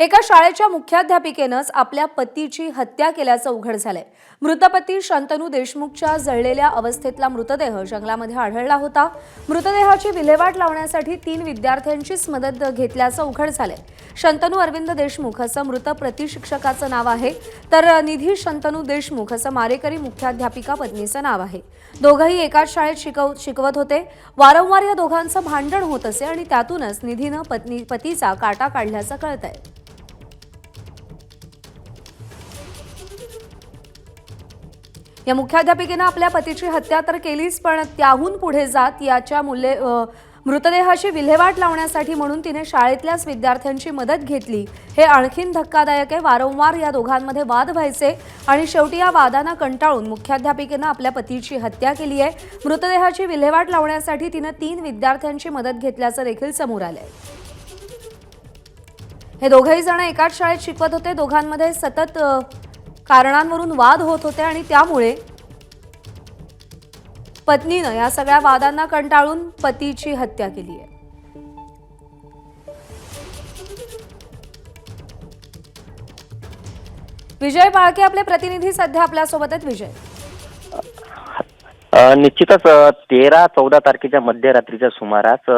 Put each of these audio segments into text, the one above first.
एका शाळेच्या मुख्याध्यापिकेनंच आपल्या पतीची हत्या केल्याचं उघड झालंय. मृत पती शंतनू देशमुखच्या जळलेल्या अवस्थेतला मृतदेह जंगलामध्ये आढळला होता. मृतदेहाची विल्हेवाट लावण्यासाठी तीन विद्यार्थ्यांचीच मदत घेतल्याचं उघड झालंय. शंतनू अरविंद देशमुख असं मृत प्रतिशिक्षकाचं नाव आहे. तर निधी शंतनू देशमुख असं मारेकरी मुख्याध्यापिका पत्नीचं नाव आहे. दोघंही एकाच शाळेत शिकव शिकवत होते. वारंवार या दोघांचं भांडण होत असे आणि त्यातूनच निधीनं पत्नी पतीचा काटा काढल्याचं कळत आहे या मुख्याध्यापिकेनं आपल्या पतीची हत्या तर केलीच पण त्याहून पुढे जात याच्या मुले मृतदेहाशी मृतदेहाची विल्हेवाट लावण्यासाठी म्हणून तिने शाळेतल्याच विद्यार्थ्यांची मदत घेतली. हे आणखीन धक्कादायक आहे. वारंवार या दोघांमध्ये वाद व्हायचे आणि शेवटी या वादांना कंटाळून मुख्याध्यापिकेनं आपल्या पतीची हत्या केली आहे. मृतदेहाची विल्हेवाट लावण्यासाठी तिनं तीन विद्यार्थ्यांची मदत घेतल्याचं देखील समोर आलंय. हे दोघेही जण एकाच शाळेत शिकवत होते. दोघांमध्ये सतत कारणांवरून वाद होत होते आणि त्यामुळे पत्नीनं या सगळ्या वादांना कंटाळून पतीची हत्या केली आहे. विजय बाळके आपले प्रतिनिधी सध्या आपल्यासोबत आहेत. विजय. निश्चितच तेरा चौदा तारखेच्या मध्यरात्रीच्या सुमारास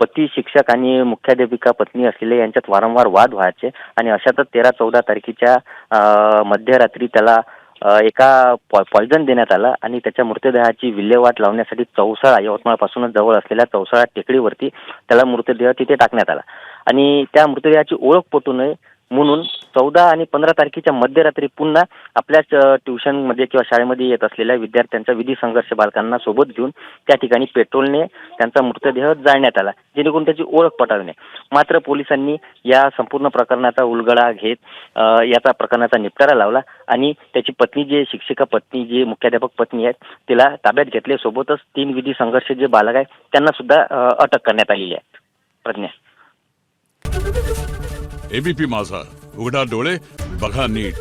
पती शिक्षक आणि मुख्याध्यापिका पत्नी असलेले यांच्यात वारंवार वाद व्हायचे आणि अशातच तेरा चौदा तारखेच्या मध्यरात्री त्याला एका एका पॉयझन देण्यात आलं आणि त्याच्या मृतदेहाची विल्हेवाट लावण्यासाठी चौसाळा यवतमाळपासूनच जवळ असलेल्या चौसाळा टेकडीवरती त्याला मृतदेह तिथे टाकण्यात आला. आणि त्या मृतदेहाची ओळख पटू नये म्हणून चौदा आणि पंधरा तारखेच्या मध्यरात्री पुन्हा आपल्याच ट्युशन ट्युशनमध्ये किंवा शाळेमध्ये येत असलेल्या विद्यार्थ्यांचा विधी संघर्ष बालकांना सोबत घेऊन त्या ठिकाणी पेट्रोलने त्यांचा मृतदेह जाळण्यात आला जेणेकरून त्याची ओळख पटावी मात्र पोलिसांनी या संपूर्ण प्रकरणाचा उलगडा घेत याचा प्रकरणाचा निपटारा लावला आणि त्याची पत्नी जे शिक्षिका पत्नी जे मुख्याध्यापक पत्नी आहेत तिला ताब्यात घेतले. सोबतच तीन विधी संघर्ष जे बालक आहेत त्यांना सुद्धा अटक करण्यात आलेली आहे. प्रज्ञा. एबीपी माझा. उघडा डोळे बघा नीट.